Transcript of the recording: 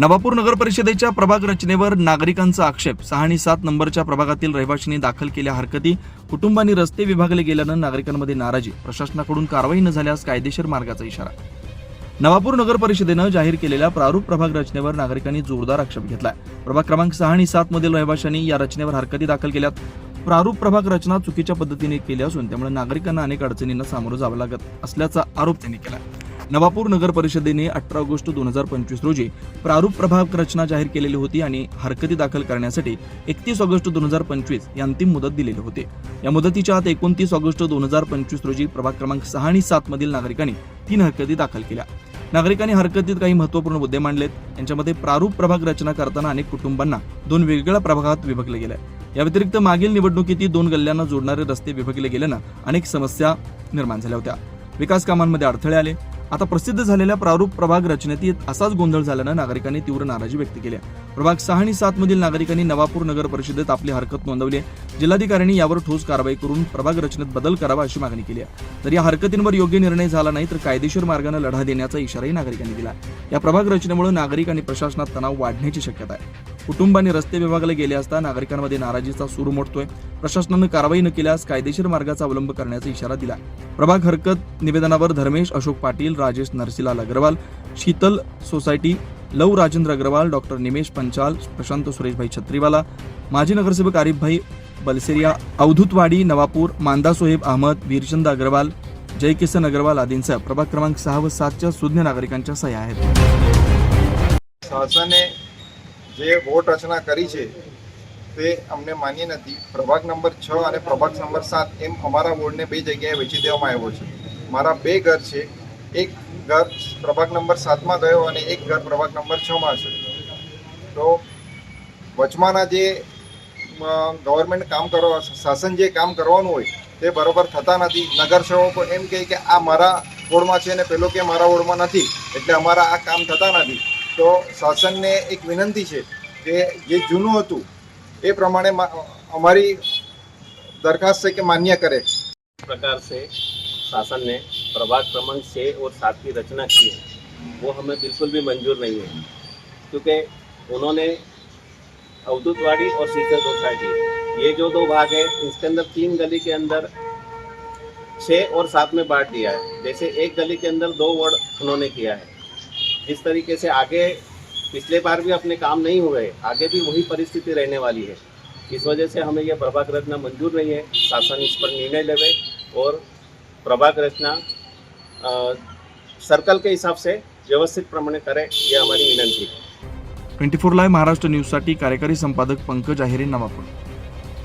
नवापूर नगर परिषदेच्या प्रभाग रचनेवर नागरिकांचा आक्षेप. सहा आणि सात नंबरच्या प्रभागातील रहिवाशांनी दाखल केल्या हरकती. कुटुंबांनी रस्ते विभागले गेल्यानं नागरिकांमध्ये नाराजी. प्रशासनाकडून कारवाई न झाल्यास कायदेशीर मार्गाचा इशारा. नवापूर नगर परिषदेनं जाहीर केलेल्या प्रारूप प्रभाग रचनेवर नागरिकांनी जोरदार आक्षेप घेतलाय. प्रभाग क्रमांक सहा आणि सात मधील रहिवाशांनी या रचनेवर हरकती दाखल केल्यात. प्रारूप प्रभाग रचना चुकीच्या पद्धतीने केली असून त्यामुळे नागरिकांना अनेक अडचणींना सामोरं जावं लागत असल्याचा आरोप त्यांनी केला नवापूर नगर परिषदेने अठरा ऑगस्ट दोन हजार पंचवीस रोजी प्रारूप प्रभाग रचना जाहीर केलेली होती आणि हरकती दाखल करण्यासाठी एकतीस ऑगस्ट दोन हजार पंचवीस या अंतिम मुदत दिलेली होती. या मुदतीच्या आत एकोणतीस ऑगस्ट दोन हजार पंचवीस रोजी प्रभाग क्रमांक सहा आणि सात मधील नागरिकांनी तीन हरकती दाखल केल्या. नागरिकांनी हरकतीत काही महत्त्वपूर्ण मुद्दे मांडलेत. यांच्यामध्ये प्रारूप प्रभाग रचना करताना अनेक कुटुंबांना दोन वेगवेगळ्या प्रभागात विभागले गेले. या व्यतिरिक्त मागील निवडणुकीतील दोन गल्ल्यांना जोडणारे रस्ते विभागले गेल्यानं अनेक समस्या निर्माण झाल्या होत्या. विकास कामांमध्ये अडथळे आले. आता प्रसिद्ध झालेल्या प्रारूप प्रभाग रचनेत असाच गोंधळ झाल्यानं नागरिकांनी तीव्र नाराजी व्यक्त केली आहे. प्रभाग सहा आणि सात मधील नागरिकांनी नवापूर नगर परिषदेत आपली हरकत नोंदवली आहे. जिल्हाधिकाऱ्यांनी यावर ठोस कारवाई करून प्रभाग रचनेत बदल करावा अशी मागणी केली आहे. तर या हरकतींवर योग्य निर्णय झाला नाही तर कायदेशीर मार्गाने लढा देण्याचा इशाराही नागरिकांनी दिला या प्रभाग रचनेमुळे नागरिक आणि प्रशासनात तणाव वाढण्याची शक्यता आहे. कुटुंबाने रस्ते विभागाला गेले असता नागरिकांमध्ये नाराजीचा सूर मोडतोय प्रशासनानं कारवाई न केल्यास कायदेशीर मार्गाचा अवलंब करण्याचा इशारा दिला. प्रभाग हरकत निवेदनावर धर्मेश अशोक पाटील राजेश नरसिलाल अग्रवाल शीतल सोसायटी लव राजेंद्र अग्रवाल डॉक्टर निमेश पंचाल प्रशांत सुरेशभाई छत्रीवाला माजी नगरसेवक आरिफभाई बलसेरिया अवधूतवाडी नवापूर मांदा सोहेब अहमद वीरचंद अग्रवाल जयकिसन अग्रवाल आदींचा प्रभाग क्रमांक सहा व सातच्या सुज्ञ नागरिकांच्या सह्या आहेत. જે વોટ રચના કરી છે, તે અમને માન્ય નથી. પ્રભાગ નંબર છ અને પ્રભાગ નંબર સાત એમ અમારા વોર્ડને બે જગ્યાએ વેચી દેવામાં આવ્યો છે. મારા બે ઘર છે. એક ઘર પ્રભાગ નંબર સાતમાં ગયો અને એક ઘર પ્રભાગ નંબર છમાં છે. તો વચમાંના જે ગવર્મેન્ટ કામ કરવા શાસન જે કામ કરવાનું હોય, તે બરોબર થતા નથી. નગરસેવકો એમ કહે કે આ મારા વોર્ડમાં છે ને પેલો કે મારા વોર્ડમાં નથી. એટલે અમારા આ કામ થતા નથી. તો શાસનને એક વિનંતી છે કે જે જૂનું હતું એ પ્રમાણે મા- અમારી દરખાસ્ત છે કે માન્ય કરે प्रकार से शासन ने प्रभाग क्रमांक छः और सात की रचना की है वो हमें बिल्कुल भी मंजूर नहीं है क्योंकि उन्होंने अवधूतवाड़ी और शीतल सोसाइटी ये जो दो भाग है इसके अंदर तीन गली के अंदर छः और सात में बांट दिया है जैसे एक गली के अंदर दो वार्ड उन्होंने किया है जिस तरीके से आगे पिछले बार भी अपने काम नहीं हुए आगे भी वही परिस्थिति रहने वाली है। इस वजह से हमें यह प्रभाग रचना मंजूर नहीं है शासन इस पर निर्णय लेवे और प्रभाग रचना सर्कल के हिसाब से व्यवस्थित प्रमाणे करे ये हमारी विनंती है। ट्वेंटी फोर लाईव्ह महाराष्ट्र न्यूजसाठी कार्यकारी संपादक पंकज आहेरे नवापूर।